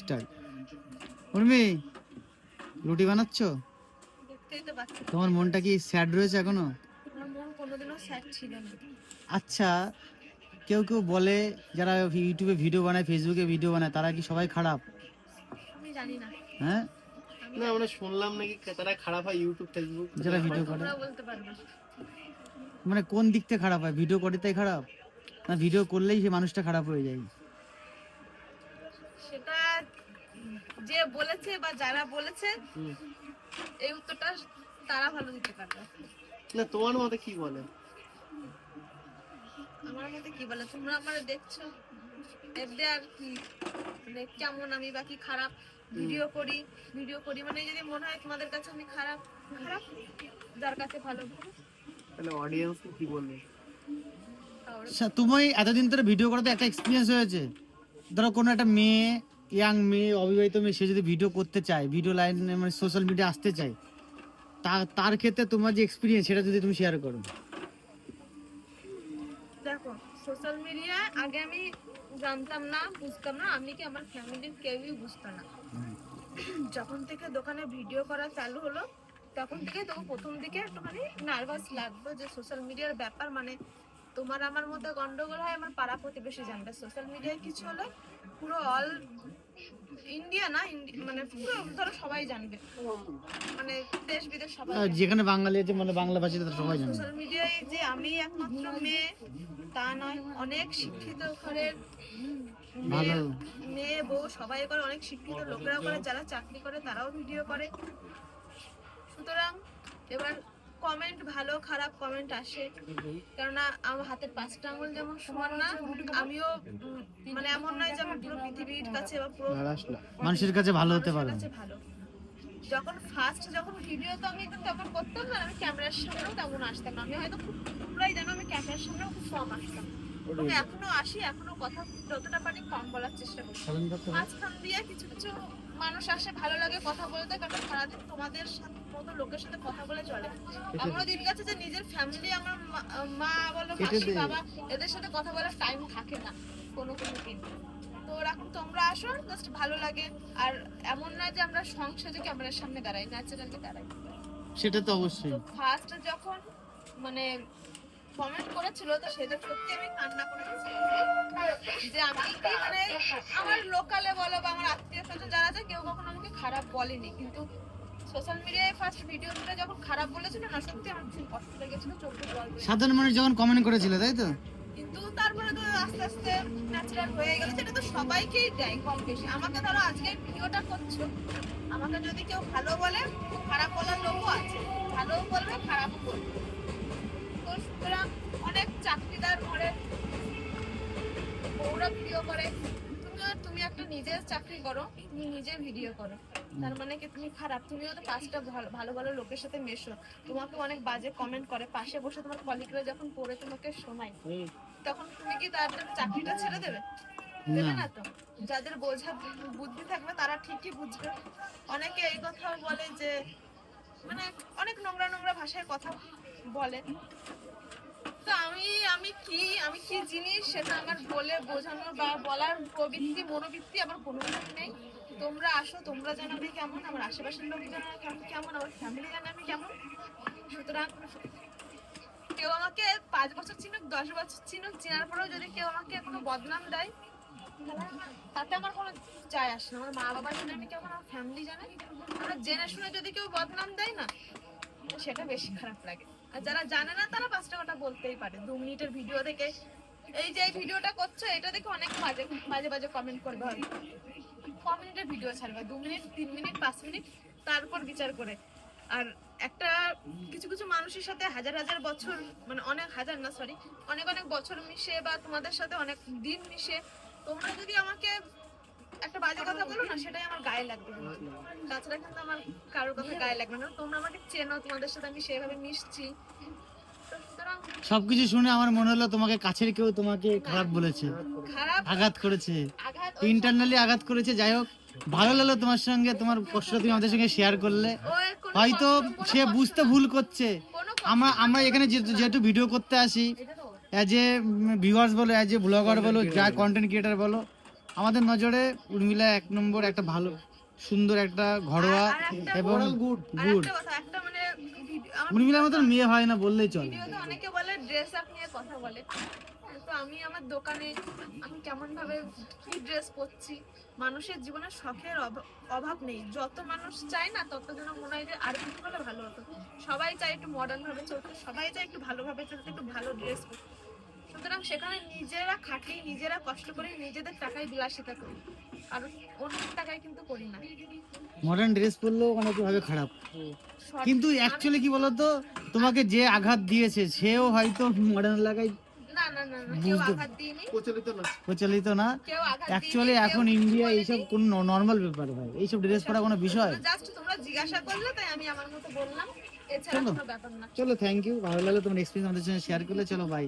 Start Urmi রুটি বানাচ্ছ? দেখতেই তো পাচ্ছি। তোমার মনটা কি স্যাড রয়েছে এখনও? আমার মন কোনোদিনও স্যাড ছিল না। আচ্ছা কেউ কেউ বলে যারা ইউটিউবে ভিডিও বানায় ফেসবুকে ভিডিও বানায় তারা কি সবাই খারাপ? আমি জানি না। হ্যাঁ? না আমরা শুনলাম নাকি তারা খারাপ হয় ইউটিউব ফেসবুক যারা ভিডিও করে। তোমরা বলতে পারবে মানে কোন দিক থেকে খারাপ হয়? ভিডিও করে তাই খারাপ? না ভিডিও করলেই সে মানুষটা খারাপ হয়ে যায়। সেটা যে বলেছে বা যারা বলেছে এই উত্তরটা তারা ভালো দিতে পারবে। না তোমার মতে কি বলে? আমার মতে কি বলে? তোমরা আমার দেখছ। এতে আর কি মানে কেমন আমি বাকি খারাপ ভিডিও করি ভিডিও করি। মানে যদি মনে হয় তোমাদের কাছে আমি খারাপ খারাপ যার কাছে ভালো। তাহলে অডিয়েন্স কি বলবে? আচ্ছা, তুমি এতদিন ধরে ভিডিও করতে একটা এক্সপিরিয়েন্স হয়েছে? ধরো কোনো একটা মেয়ে ইয়াং মেয়ে, অবিবাহিত মেয়ে, সে যদি ভিডিও করতে চায় ভিডিও লাইন মানে সোশ্যাল মিডিয়া আসতে চায়, তা, তার ক্ষেত্রে তোমার যে এক্সপিরিয়েন্স সেটা যদি তুমি শেয়ার করো। দেখো সোশ্যাল মিডিয়ায় আগে আমি জানতাম না, বুঝতাম না, আমি কি আমার ফ্যামিলির কেউই বুঝতো না। যখন থেকে দোকানে ভিডিও করা চালু হলো, তখন থেকে তো প্রথম দিকে একটুখানি নার্ভাস লাগতো যে সোশ্যাল মিডিয়ার ব্যাপার মানে তোমার আমার মধ্যে গন্ডগোল হয়, আমার পাড়া প্রতিবেশী জানবে। সোশ্যাল মিডিয়ায় কিছু হলে পুরো অল ইন্ডিয়া না মানে পুরো ধরো সবাই জানবে। মানে দেশ বিদেশ সবাই যেখানে বাঙালি আছে মানে বাংলা ভাষী তারা সবাই জানে। সোশ্যাল মিডিয়ায় যে আমি একমাত্র মেয়ে তা নয় অনেক শিক্ষিত ঘরের মেয়ে ভালো। মেয়ে বউ সবাই করে অনেক শিক্ষিত লোকেরাও করে যারা চাকরি করে তারাও ভিডিও করে। সুতরাং কমেন্ট ভালো খারাপ কমেন্ট আসে। কেননা আমার হাতের পাঁচটা আঙুল যেমন সমান না আমিও মানে এমন নয় যে আমি পুরো পৃথিবীর কাছে বা পুরো মানুষের কাছে ভালো হতে পারে ভালো। যখন ফার্স্ট যখন ভিডিও তো আমি তো তেমন করতাম না আমি ক্যামেরার সামনেও তেমন আসতাম না। আমি হয়তো খুব তোমরাই জানো আমি ক্যামেরার সামনেও খুব কম আসতাম। এবং এখনও আসি এখনও কথা যতটা পারি কম বলার চেষ্টা করি। মাঝখান দিয়ে কিছু কিছু মানুষ আসে ভালো লাগে কথা বলতে কারণ সারাদিন তোমাদের সাথে মতো লোকের সাথে কথা বলে চলে। এমনও দিন গেছে যে নিজের ফ্যামিলি আমার মা- বলো মাসি বাবা এদের সাথে কথা বলার টাইম থাকে না কোনো কোনো দিন। তো এখন তোমরা আসো জাস্ট ভালো লাগে। আর এমন না যে আমরা সংসারে ক্যামেরার সামনে দাঁড়াই ন্যাচারালি দাঁড়াই। সেটা তো অবশ্যই। ফার্স্ট যখন মানে কমেন্ট করেছিল তো সেটা সত্যি আমি কান্না করে দিয়েছি যে আমি কি মানে আমার লোকালে বলো বা আমার আত্মীয় স্বজন যারা আছে কেউ কখনো আমাকে খারাপ বলেনি। কিন্তু সোশ্যাল মিডিয়ায় ফার্স্ট ভিডিও দিলে যখন খারাপ বলেছিল না সত্যি আমার খুব কষ্ট লেগেছিল চোখে জল সাধারণ মানুষ যখন কমেন্ট করেছিল তাই তো? কিন্তু তারপরে তো আস্তে আস্তে ন্যাচারাল হয়ে গেল সেটা তো সবাইকেই দেয় কম বেশি। আমাকে ধরো আজকে ভিডিওটা করছ আমাকে যদি কেউ ভালো বলে খারাপ বলার লোকও আছে ভালোও বলবে খারাপও বলবে। তো সুতরাং অনেক চাকরিদার ঘরে বউরা ভিডিও করে তুমিও তুমি একটা নিজের চাকরি করো তুমি নিজে ভিডিও করো। তার মানে কি তুমি খারাপ? তুমিও তো পাঁচটা ভালো ভালো লোকের সাথে মেশো। তোমাকে অনেক বাজে কমেন্ট করে পাশে বসে তোমার কলিগরা যখন পড়ে তোমাকে শোনায় তখন তুমি কি তাদের চাকরিটা ছেড়ে দেবে? দেবে না তো? যাদের বোঝা বুদ্ধি থাকবে তারা ঠিকই বুঝবে। অনেকে এই কথা বলে যে মানে অনেক নোংরা নোংরা ভাষায় কথা বলে। তো আমি আমি কি আমি কি জিনিস সেটা আমার বলে বোঝানোর বা বলার প্রবৃত্তি, মনোবৃত্তি আমার কোনো কিছু নেই। তোমরা আসো, তোমরা জানো আমি কেমন, আমার আশেপাশের লোক জানো আমি কেমন, আমার ফ্যামিলি জানে আমি কেমন। সুতরাং কেউ আমাকে পাঁচ বছর চিনুক, দশ বছর চিনুক, চেনার পরেও যদি কেউ আমাকে কোনো বদনাম দেয়, তাতে আমার কোনো যায় আসে না। আমার মা বাবা জানে আমি কেমন, আমার ফ্যামিলি জানে। আমরা জেনে শুনে যদি কেউ বদনাম দেয় না, সেটা বেশি খারাপ লাগে। আর যারা জানে না, তারা পাঁচটা কথা বলতেই পারে। দু মিনিটের ভিডিও দেখে এই যে ভিডিওটা করছ, এটা দেখে অনেক বাজে বাজে বাজে কমেন্ট করবে হয় ক মিনিটের ভিডিও ছাড়বে? দু মিনিট, তিন মিনিট, পাঁচ মিনিট, তারপর বিচার করে। আর একটা কিছু কিছু মানুষের সাথে হাজার হাজার বছর মানে অনেক হাজার না সরি অনেক অনেক বছর মিশে বা তোমাদের সাথে অনেক দিন মিশে, তোমরা যদি আমাকে একটা বাজে কথা বলো না সেটাই আমার গায়ে লাগবে। তাছাড়া কিন্তু আমার কারোর কথা গায়ে লাগবে না। তোমরা আমাকে চেনো তোমাদের সাথে আমি সেভাবে মিশছি। সবকিছু শুনে আমার মনে হলো তোমাকে কাছের কেউ তোমাকে খারাপ বলেছে আঘাত করেছে। ইন্টারনালি আঘাত করেছে যাই হোক। ভালো লাগল তোমার সঙ্গে তোমার কষ্ট তুমি আমাদের সঙ্গে শেয়ার করলে। হয়তো সে বুঝতে ভুল করছে। আমরা আমরা এখানে যেহেতু যেহেতু ভিডিও করতে আসি অ্যাজ এ ভিউয়ার্স বলো অ্যাজ এ ব্লগার বলো যা কন্টেন্ট ক্রিয়েটার বলো আমাদের নজরে উর্মিলা এক নম্বর একটা ভালো সুন্দর একটা ঘরোয়া একটা এবং গুড গুড একটা কথা একটা মানে উর্মিলার মতন মেয়ে হয় না বললেই চলে। অনেকে বলে ড্রেস আপ নিয়ে কথা বলে। তো আমি আমার দোকানে আমি কেমন ভাবে কি ড্রেস পরছি মানুষের জীবনে শখের অভ- অভাব নেই। যত মানুষ চায় না তত যেন মনে হয় যে আর কিছু হলে ভালো হতো। সবাই চায় একটু মডার্ন ভাবে চলতে সবাই চায় একটু ভালোভাবে চলতে একটু ভালো ড্রেস পরতে। সুতরাং সেখানে নিজেরা খাটি নিজেরা কষ্ট করে নিজেদের টাকায় বিলাসিতা করি। কারণ অন্যের টাকায় কিন্তু করি না। মডার্ন ড্রেস পরলেও অনেকে ভাবে খারাপ কিন্তু অ্যাকচুয়ালি কি বলতো? তোমাকে যে আঘাত দিয়েছে সেও হয়তো মডার্ন লাগাই প্রচলিত না। অ্যাকচুয়ালি এখন ইন্ডিয়া এইসব কোন নর্মাল ব্যাপার ভাই। এইসব ড্রেস পরা কোনো বিষয়। জাস্ট তোমরা জিজ্ঞাসা করলে তাই আমি আমার মতো বললাম। চলো। কোনো ব্যাপার না। চলো থ্যাংক ইউ ভালো লাগল তোমার এক্সপিরিয়েন্স আমাদের সঙ্গে শেয়ার করলে। চলো বাই